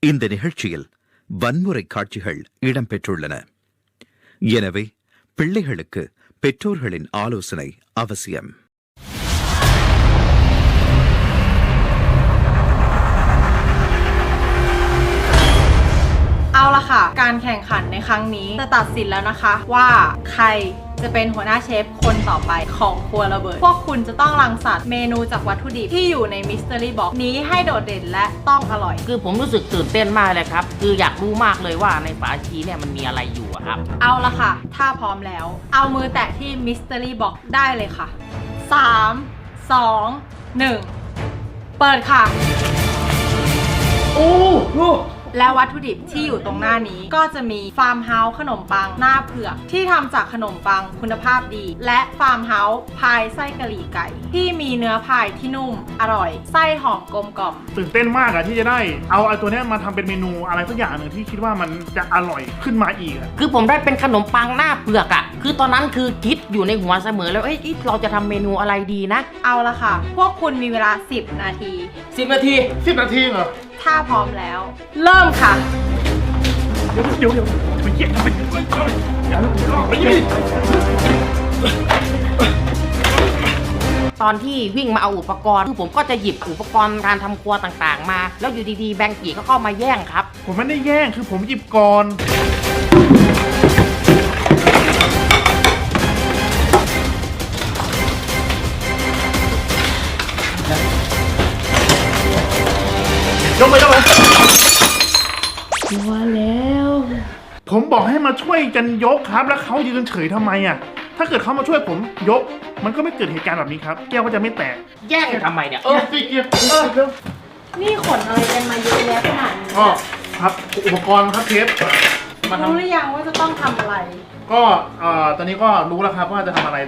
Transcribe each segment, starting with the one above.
இந்த நிகழ்ச்சியில் வன்முறை காட்சிகள் இடம்பெற்றுள்ளன. எனவே பிள்ளைகளுக்கு பெற்றோர்களின் ஆலோசனை அவசியம். ค่ะ การแข่งขันในครั้งนี้จะตัดสินแล้วนะคะ ว่าใครจะเป็นหัวหน้าเชฟคนต่อไปของครัวระเบิด พวกคุณจะต้องรังสรรค์เมนูจากวัตถุดิบที่อยู่ในมิส t ต r รี่บ็อกนี้ให้โดดเด่นและต้องอร่อย คือผมรู้สึกตื่นเต้นมากเลยครับ คืออยากรู้มากเลยว่าในฝาชีเนี่ยมันมีอะไรอยู่อะครับ เอาละค่ะ ถ้าพร้อมแล้ว เอามือแตะที่มิส t ต r รี่บ็อกได้เลยค่ะ 3 2 1 เปิดค่ะ โอ้โห และวัตถุดิบที่อยู่ตรงหน้านี้ก็จะมีฟาร์มเฮาส์ขนมปังหน้าเผือก ที่ทำจากขนมปังคุณภาพดี และฟาร์มเฮาส์พายไส้กะหรี่ไก่ ที่มีเนื้อพายที่นุ่มอร่อยไส้หอมกลมกล่อมตื่นเต้นมากอะที่จะได้ เอาไอ้ตัวเนี้ยมาทำเป็นเมนูอะไรสักอย่างหนึ่งที่คิดว่ามันจะอร่อยขึ้นมาอีกอะคือผมได้เป็นขนมปังหน้าเปลือกอะคือตอนนั้นคือคิดอยู่ในหัวเสมอแล้วเอ้ยเราจะทำเมนูอะไรดีนะ เอาละค่ะ พวกคุณมีเวลา 10 นาที 10 นาทีสิบนาทีเหรอ ถ้าพร้อมแล้ว เริ่มค่ะ เดี๋ยวเดี๋ยวเดี๋ยวไปเยี่ยมไปเยี่ยมไปเยี่ยมไปเยี่ยมตอนที่วิ่งมาเอาอุปกรณ์คือผมก็จะหยิบอุปกรณ์การทำครัวต่างๆ มา แล้วอยู่ดีๆ แบงกี้ก็เข้ามาแย่งครับ ผมไม่ได้แย่งคือผมหยิบก่อน ยกไปยกไปว่าแล้ว ผมบอกให้มาช่วยกันยกครับ แล้วเขายืนเฉยทำไมอะ ถ้าเกิดเขามาช่วยผมยก มันก็ไม่เกิดเหตุการณ์แบบนี้ครับ แก้วก็จะไม่แตก แย่งกันทำไมเนี่ย เออสิเกียร์เออเร็วนี่ขนอะไรกันมาเยอะแยะขนาดนี้ก็ครับอุปกรณ์ครับเทปมาทำรู้หรือยังว่าจะต้องทำอะไรก็เอ่อตอนนี้ก็รู้แล้วครับว่าจะทำอะไร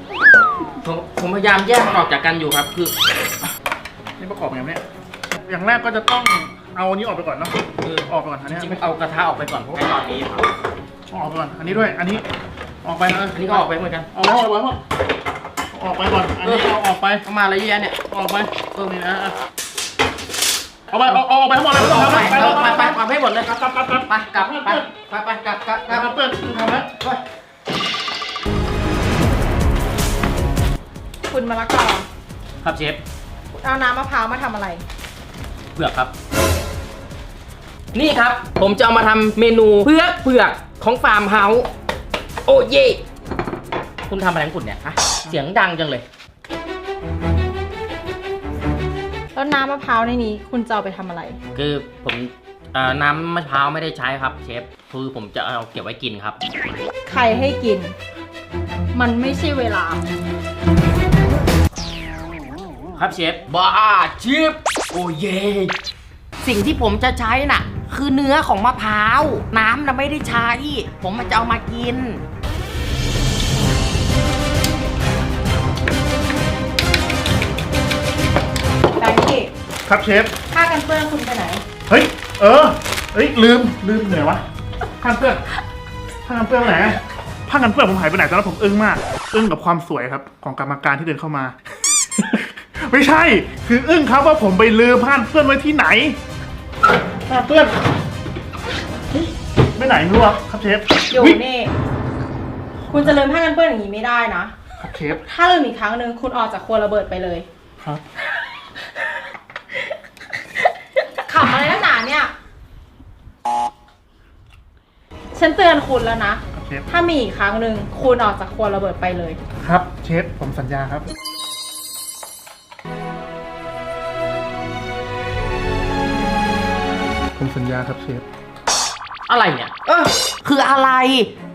ผมผมพยายามแยกมันออกจากกันอยู่ครับ คือนี่ประกอบยังไงเนี่ย อย่างแรกก็จะต้อง เอาอันนี้ออกไปก่อนเนาะคือออกไปก่อนอันจนี้ริงๆเอากระทะออกไปก่อนเพราะว่าตอนนี้ครับออกไปก่อนอันนี้ด้วย อันนี้ออกไปนะอันนี้ก็ออกไปเหมือนกันเอาไว้เอาไว้เอาออกไปก่อนอันนี้เอาออกไปเอามาอะไรเยอะแยะเนี่ย ออกไปเออนี่นะอะเอาไปเอาเอาออกไปทั้งหมดเลยไม่ต้องเอาทำไปแล้วไปไปไปไปไปไปให้หมดเลยกลับกลับกลับกลับไปกลับไปไปไปกลับกลับกกลัลับบเพื่อนทำแล้วไปคุณมะละกอครับเชฟเอาน้ำมะพร้าวมาทำอะไรเผือกครับ นี่ครับ ผมจะเอามาทำเมนูเผือกเผือกของฟาร์มเฮาส์โอ้เย่คุณทำอะไรของคุณเนี่ยฮะเสียงดังจังเลย แล้วน้ำมะพร้าวในนี้ คุณจะเอาไปทำอะไร คือผมเอ่อน้ำมะพร้าวไม่ได้ใช้ครับเชฟคือผมจะเอาเก็บไว้กินครับ ใครให้กิน มันไม่ใช่เวลา ครับเชฟบ้าเชฟโอ้เย่สิ่งที่ผมจะใช้น่ะ คือเนื้อของมะพร้าว น้ำน่ะไม่ได้ใช้ ผมมันจะเอามากินแบงกี้ครับเชฟ ผ้ากันเปื้อนคุณไปไหน เฮ้ย เออ เฮ้ย ลืม ลืมเหนื่อยวะผ้ากันเปื้อนผ้ากันเปื้อนไหนผ้ากันเปื้อนผมหายไปไหนตอนนั้นผมอึ้งมาก อึ้งกับความสวยครับ ของกรรมการที่เดินเข้ามา ไม่ใช่ คืออึ้งครับว่าผมไปลืมผ้ากันเปื้อนไว้ที่ไหน ผ้ากันเปื้อนเฮ้ยไม่ไหนไม่รู้อะครับเชฟอยู่อุ๊ยนี่ คุณจะลืมผ้ากันเปื้อนอย่างนี้ไม่ได้นะ ครับเชฟถ้าลืมอีกครั้งหนึ่งคุณออกจากครัวระเบิดไปเลยครับ ขำอะไรนักหนาเนี่ย ฉันเตือนคุณแล้วนะ ครับเชฟ ถ้ามีอีกครั้งหนึ่งคุณออกจากครัวระเบิดไปเลย ครับเชฟผมสัญญาครับ ผมสัญญาครับเชฟ อะไรเนี่ย เออคืออะไร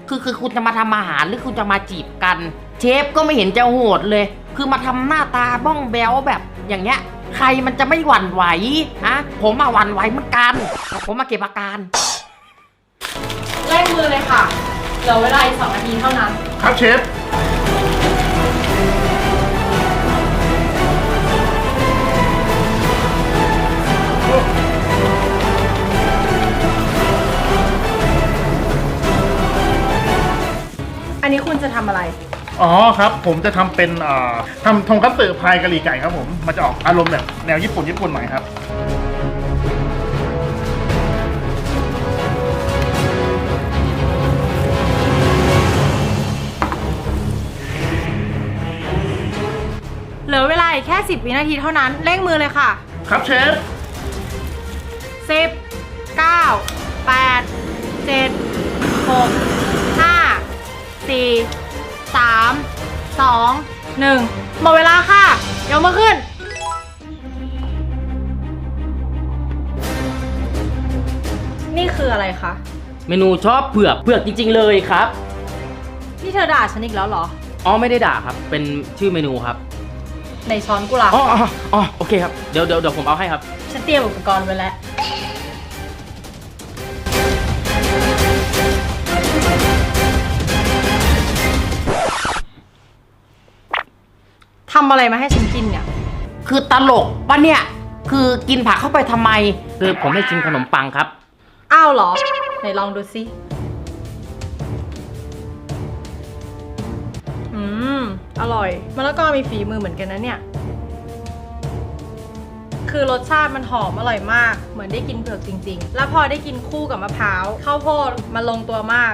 คือคือคุณจะมาทำอาหารหรือคุณจะมาจีบกัน เชฟก็ไม่เห็นจะโหดเลย คือมาทำหน้าตาบ้องแบวแบบอย่างเงี้ย ใครมันจะไม่หวั่นไหวฮะผมมาหวั่นไหวเหมือนกันแต่ผมมาเก็บอาการเร่งมือเลยค่ะ เหลือเวลาอีกสองนาทีเท่านั้น ครับเชฟ คุณจะทำอะไร อ๋อครับ ผมจะทำเป็นเอ่อทำทงคัตสึพายกะหรี่ไก่ครับผม มันจะออกอารมณ์แบบแนวญี่ปุ่นญี่ปุ่นหน่อยครับ เหลือเวลาอีกแค่ 10 วินาทีเท่านั้นเร่งมือเลยค่ะ ครับเชฟ 10 9 8 7 6 5 4 3 2 1หมดเวลาค่ะยกมือขึ้น นี่คืออะไรคะ เมนูชอบเผือกเผือกจริง ๆ เลยครับ นี่เธอด่าฉันอีกแล้วเหรอ อ๋อไม่ได้ด่าครับ เป็นชื่อเมนูครับในช้อนกูล่ะอ๋ออ๋ออ๋อโอเคครับ เดี๋ยวเดี๋ยวเดี๋ยวผมเอาให้ครับ ฉันเตรียมอุปกรณ์ไว้แล้ว อะไรมาให้ฉันกินเนี่ย คือตลกปะเนี่ย คือกินผักเข้าไปทำไม คือผมให้กินขนมปังครับ อ้าวเหรอ ไหนลองดูสิ อืม อร่อยมะละกอมีฝีมือเหมือนกันนะเนี่ย คือรสชาติมันหอมอร่อยมาก เหมือนได้กินเผือกจริง ๆ แล้วพอได้กินคู่กับมะพร้าวข้าวโพดมันลงตัวมาก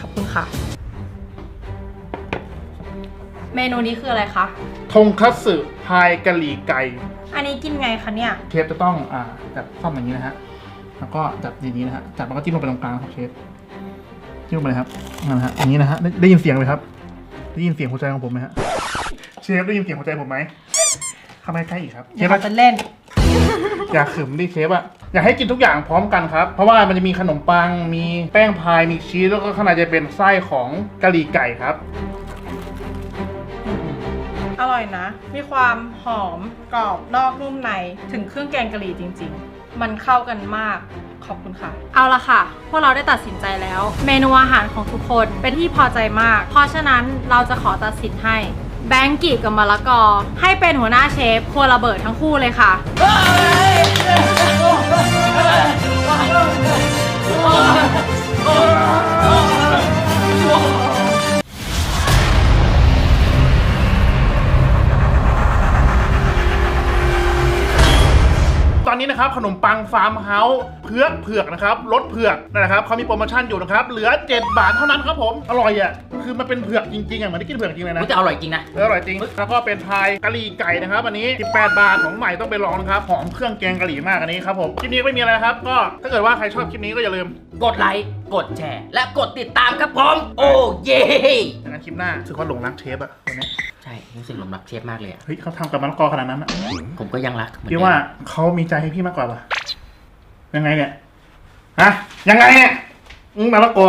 ขอบคุณค่ะ เมนูนี้คืออะไรคะ ทงคัตสึพายกะหรี่ไก่ อันนี้กินไงคะเนี่ย เชฟจะต้องอ่าจับซ่อมอย่างนี้นะฮะ แล้วก็จับอย่างนี้นะฮะ จับแล้วก็จิ้มลงไปตรงกลางครับเชฟ จิ้มลงไปเลยครับนั่นนะฮะอย่างนี้นะฮะได้ได้ยินเสียงไหมครับ ได้ยินเสียงหัวใจของผมไหมฮะ เชฟได้ยินเสียงหัวใจผมไหมเข้ามาใกล้อีกครับ เชเดี๋ยฟวเราจะเล่น อย่าขึมดิเชฟอะอยากให้กินทุกอย่างพร้อมกันครับ เพราะว่ามันจะมีขนมปัง มีแป้งพาย มีชีส แล้วก็ข้างในจะเป็นไส้ของกะหรี่ไก่ครับ อร่อยนะ มีความหอมกรอบนอกนุ่มในถึงเครื่องแกงกะหรี่จริง ๆ มันเข้ากันมากขอบคุณค่ะ เอาละค่ะ พวกเราได้ตัดสินใจแล้ว เมนูอาหารของทุกคนเป็นที่พอใจมาก เพราะฉะนั้นเราจะขอตัดสินให้แบงกี้กับมะละกอ ให้เป็นหัวหน้าเชฟครัวระเบิดทั้งคู่เลยค่ะต อนนี้นะครับขนมปังฟาร์มเฮาส์เผือกเผือกนะครับรสเผือกนะครับเขามีโปรโมชั่นอยู่นะครับเหลือ 7 บาทเท่านั้นครับผมอร่อยอะคือมันเป็นเผือกจริงๆอะเหมือนได้กินเผือกจริงเลยนะมันจะอร่อยจริงนะเอออร่อยจริงแล้วก็เป็นพายกะหรี่ไก่นะครับอันนี้ 18 บาทของใหม่ต้องไปลองนะครับหอมเครื่องแกงกะหรี่มากอันนี้ครับผมคลิปนี้ไม่มีอะไรนะครับ ก็ถ้าเกิดว่าใครชอบคลิปนี้ก็อย่าลืม กดไลค์กดแชร์ และกดติดตามครับผมโอ้เย่ในนั้น คลิปหน้ารู้สึกว่าหลงรักเชฟอะวันนี้ใช่รู้สึกหลงรักเชฟมากเลยอะเฮ้ยเขาทำกับมะละกอขนาดนั้นอะผมก็ยังรักเหมือนพี่เดิมว่าเขามีใจให้พี่มากกว่าปะยังไงเนี่ยฮะยังไงเนี่ยอืมมะละกอ